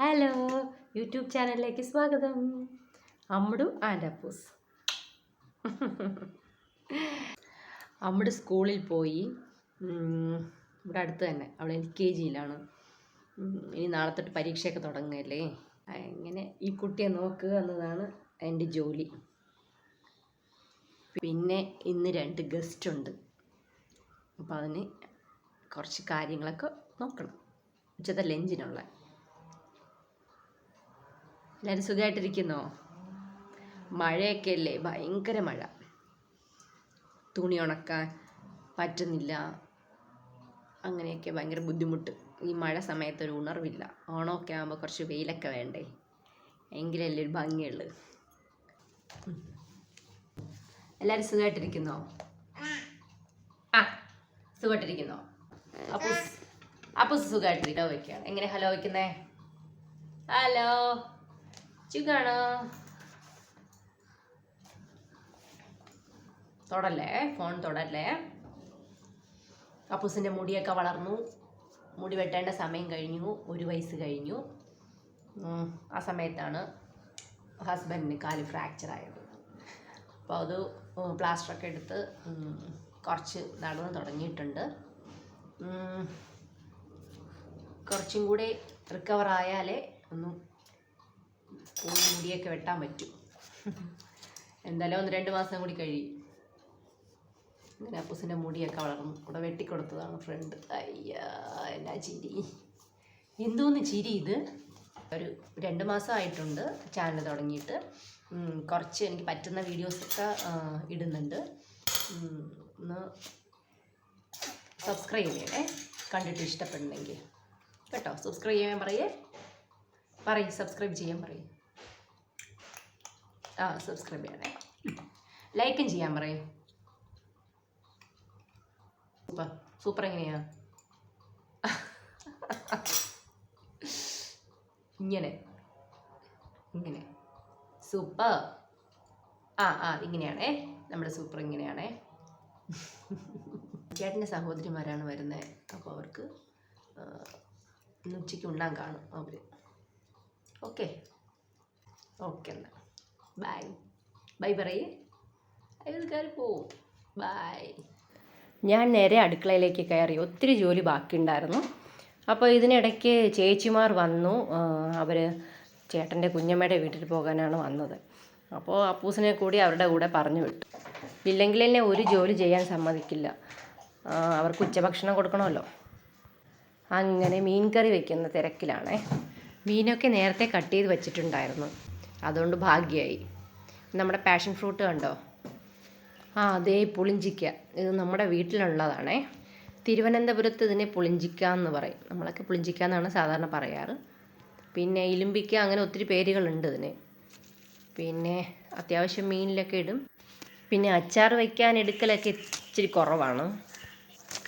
Hello YouTube ചാനലിലേക്ക് സ്വാഗതം. അമ്മടു and Appus. അമ്മട് സ്കൂളിൽ പോയി ഇവിടെ അടുത്ത് തന്നെ അവൾ എൽ കെ ജിയിലാണ്. ഇനി നാളെ തൊട്ട് പരീക്ഷയൊക്കെ തുടങ്ങുകയല്ലേ എങ്ങനെ ഈ കുട്ടിയെ നോക്കുക എന്നതാണ് എന്റെ ജോലി. പിന്നെ ഇന്ന് രണ്ട് ഗസ്റ്റ് ഉണ്ട്. അപ്പോൾ അതിന് കുറച്ച് കാര്യങ്ങളൊക്കെ നോക്കണം. ഉച്ചത്തെ ലഞ്ചിനുള്ള എല്ലാവരും സുഖമായിട്ടിരിക്കുന്നോ മഴയൊക്കെ അല്ലേ ഭയങ്കര മഴ. തുണി ഉണക്കാൻ പറ്റുന്നില്ല. അങ്ങനെയൊക്കെ ഭയങ്കര ബുദ്ധിമുട്ട്. ഈ മഴ സമയത്ത് ഒരു ഉണർവില്ല. ഓണമൊക്കെ ആകുമ്പോൾ കുറച്ച് വെയിലൊക്കെ വേണ്ടേ? എങ്കിലല്ലേ ഒരു ഭംഗിയുള്ളു. എല്ലാവരും സുഖമായിട്ടിരിക്കുന്നോ ആ സുഖമായിട്ടിരിക്കുന്നോ അപ്പൂസ് അപ്പൂസ് സുഖമായിട്ടിരിക്കോ വയ്ക്കുകയാണ് എങ്ങനെ ഹലോ വയ്ക്കുന്നേ? ഹലോ? സുഖാണോ തൊടല്ലേ? ഫോൺ തൊടല്ലേ? കപ്പൂസിന്റെ മുടിയൊക്കെ വളർന്നു. മുടി വെട്ടേണ്ട സമയം കഴിഞ്ഞു. ഒരു വയസ്സ് കഴിഞ്ഞു. ആ സമയത്താണ് ഹസ്ബൻഡിന് കാൽ ഫ്രാക്ചർ ആയത്. അപ്പോൾ അത് പ്ലാസ്റ്ററൊക്കെ എടുത്ത് കുറച്ച് നടന്ന് തുടങ്ങിയിട്ടുണ്ട്. കുറച്ചും കൂടി റിക്കവർ ആയാലേ ഒന്ന് മുടിയൊക്കെ വെട്ടാൻ പറ്റും. എന്തായാലും ഒന്ന് രണ്ട് മാസം കൂടി കഴിയും അങ്ങനെ അപ്പൂസിന്റെ മുടിയൊക്കെ വളർന്നു. ഇവിടെ വെട്ടിക്കൊടുത്തതാണ് ഫ്രണ്ട് അയ്യാ എന്നാ ചിരി. എന്തോന്ന് ചിരി ഇത്? ഒരു രണ്ട് മാസമായിട്ടുണ്ട് ചാനൽ തുടങ്ങിയിട്ട്. കുറച്ച് എനിക്ക് പറ്റുന്ന വീഡിയോസൊക്കെ ഇടുന്നുണ്ട്. ഒന്ന് സബ്സ്ക്രൈബ് ചെയ്യണേ. കണ്ടിട്ട് ഇഷ്ടപ്പെടുന്നെങ്കിൽ കേട്ടോ സബ്സ്ക്രൈബ് ചെയ്യാൻ പറയേ. പറയും സബ്സ്ക്രൈബ് ചെയ്യാൻ പറയും. ആ സബ്സ്ക്രൈബ് ചെയ്യണേ ലൈക്കും ചെയ്യാൻ പറയും. സൂപ്പർ. സൂപ്പർ എങ്ങനെയാ? ഇങ്ങനെ. ഇങ്ങനെ. സൂപ്പർ. ആ ആ ഇങ്ങനെയാണേ. നമ്മുടെ സൂപ്പർ ഇങ്ങനെയാണേ. ചേട്ടന്റെ സഹോദരിമാരാണ് വരുന്നത് അപ്പോൾ അവർക്ക് ഉച്ചയ്ക്ക് ഉണ്ണാൻ കാണും അവർ ഓക്കെ. ഓക്കെ എന്നാൽ ബൈ ബൈ പറയേ. അയൽക്കാർ പോവും. ബൈ ഞാൻ നേരെ അടുക്കളയിലേക്ക് കയറി. ഒത്തിരി ജോലി ബാക്കിയുണ്ടായിരുന്നു. അപ്പോൾ ഇതിനിടയ്ക്ക് ചേച്ചിമാർ വന്നു. അവർ ചേട്ടന്റെ കുഞ്ഞമ്മയുടെ വീട്ടിൽ പോകാനാണ് വന്നത്. അപ്പോൾ അപ്പൂസിനെ കൂടി അവരുടെ കൂടെ പറഞ്ഞു വിട്ടു. ഇല്ലെങ്കിൽ എന്നെ ഒരു ജോലി ചെയ്യാൻ സമ്മതിക്കില്ല. അവർക്ക് ഉച്ചഭക്ഷണം കൊടുക്കണമല്ലോ. അങ്ങനെ മീൻ കറി വെക്കുന്ന തിരക്കിലാണേ. മീനൊക്കെ നേരത്തെ കട്ട് ചെയ്ത് വെച്ചിട്ടുണ്ടായിരുന്നു. അതുകൊണ്ട് ഭാഗ്യമായി നമ്മുടെ പാഷൻ ഫ്രൂട്ട് കണ്ടോ? ആ അതേ പുളിഞ്ചിക്ക. ഇത് നമ്മുടെ വീട്ടിലുള്ളതാണേ. തിരുവനന്തപുരത്ത് ഇതിനെ പുളിഞ്ചിക്ക എന്ന് പറയും. നമ്മളൊക്കെ പുളിഞ്ചിക്ക എന്നാണ് സാധാരണ പറയാറ്. പിന്നെ ഇലുമ്പിക്ക അങ്ങനെ ഒത്തിരി പേരുകളുണ്ട് ഇതിന്. പിന്നെ അത്യാവശ്യം മീനിലൊക്കെ ഇടും. പിന്നെ അച്ചാർ വയ്ക്കാൻ എടുക്കലൊക്കെ ഇച്ചിരി കുറവാണ്.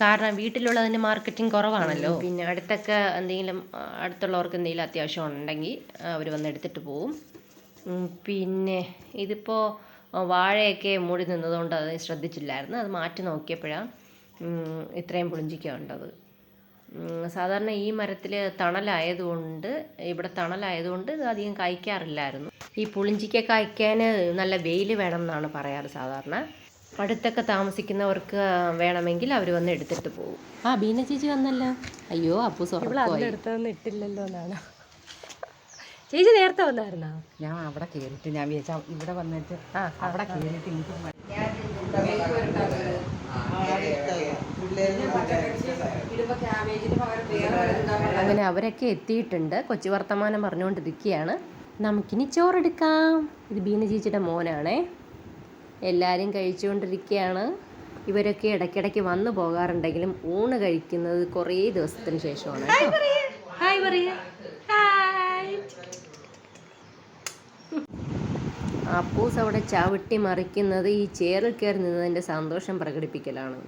കാരണം വീട്ടിലുള്ളതിന് മാർക്കറ്റിംഗ് കുറവാണല്ലോ. പിന്നെ അടുത്തൊക്കെ എന്തെങ്കിലും അടുത്തുള്ളവർക്ക് എന്തെങ്കിലും അത്യാവശ്യം ഉണ്ടെങ്കിൽ അവർ വന്ന് എടുത്തിട്ട് പോവും. പിന്നെ ഇതിപ്പോൾ വാഴയൊക്കെ മൂടി നിന്നതുകൊണ്ട് അത് ശ്രദ്ധിച്ചില്ലായിരുന്നു. അത് മാറ്റി നോക്കിയപ്പോഴാണ് ഇത്രയും പുളിഞ്ചിക്ക ഉണ്ടത് സാധാരണ ഈ മരത്തിൽ തണലായതുകൊണ്ട് ഇവിടെ തണലായതുകൊണ്ട് ഇത് അധികം കായ്ക്കാറില്ലായിരുന്നു. ഈ പുളിഞ്ചിക്ക കായ്ക്കാൻ നല്ല വെയിൽ വേണം എന്നാണ് പറയാറ് സാധാരണ. അടുത്തൊക്കെ താമസിക്കുന്നവർക്ക് വേണമെങ്കിൽ അവർ വന്ന് എടുത്തിട്ട് പോകും. ആ ബീന ചേച്ചി വന്നല്ലോ. അയ്യോ അപ്പൂ സ്വർണ അടുത്തൊന്നും ഇട്ടില്ലല്ലോ എന്നാണ് ചേച്ചി നേരത്തെ വന്നായിരുന്നോ? ഞാൻ അവിടെ കയറിയിട്ട് ഞാൻ വിചാരിച്ച ഇവിടെ വന്നിട്ട് ആ അവിടെ കയറിയിട്ട് എനിക്ക് അങ്ങനെ അവരൊക്കെ എത്തിയിട്ടുണ്ട്. കൊച്ചു വർത്തമാനം പറഞ്ഞുകൊണ്ടിരിക്കുകയാണ്. നമുക്കിനി ചോറെടുക്കാം. ഇത് ബീന ചേച്ചിയുടെ മോനാണേ. എല്ലാവരും കഴിച്ചുകൊണ്ടിരിക്കുകയാണ്. ഇവരൊക്കെ ഇടയ്ക്കിടയ്ക്ക് വന്നു പോകാറുണ്ടെങ്കിലും ഊണ് കഴിക്കുന്നത് കുറേ ദിവസത്തിന് ശേഷമാണ് ഹായ് പറയേ അപ്പൂസ് അവിടെ ചവിട്ടി മറിക്കുന്നത് ഈ ചേറിൽ കയറി നിന്നതിന്റെ സന്തോഷം പ്രകടിപ്പിക്കലാണ്.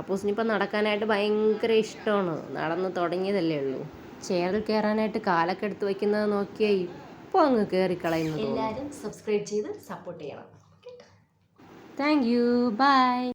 അപ്പൂസിനിപ്പോൾ നടക്കാനായിട്ട് ഭയങ്കര ഇഷ്ടമാണ്. നടന്ന് തുടങ്ങിയതല്ലേ ഉള്ളൂ. ചേറിൽ കയറാനായിട്ട് കാലൊക്കെ എടുത്ത് വയ്ക്കുന്നത് നോക്കിയാൽ ഇപ്പോൾ അങ്ങ് കയറി കളയുന്നു എല്ലാവരും സബ്സ്ക്രൈബ് ചെയ്ത് സപ്പോർട്ട് ചെയ്യണം. Thank you by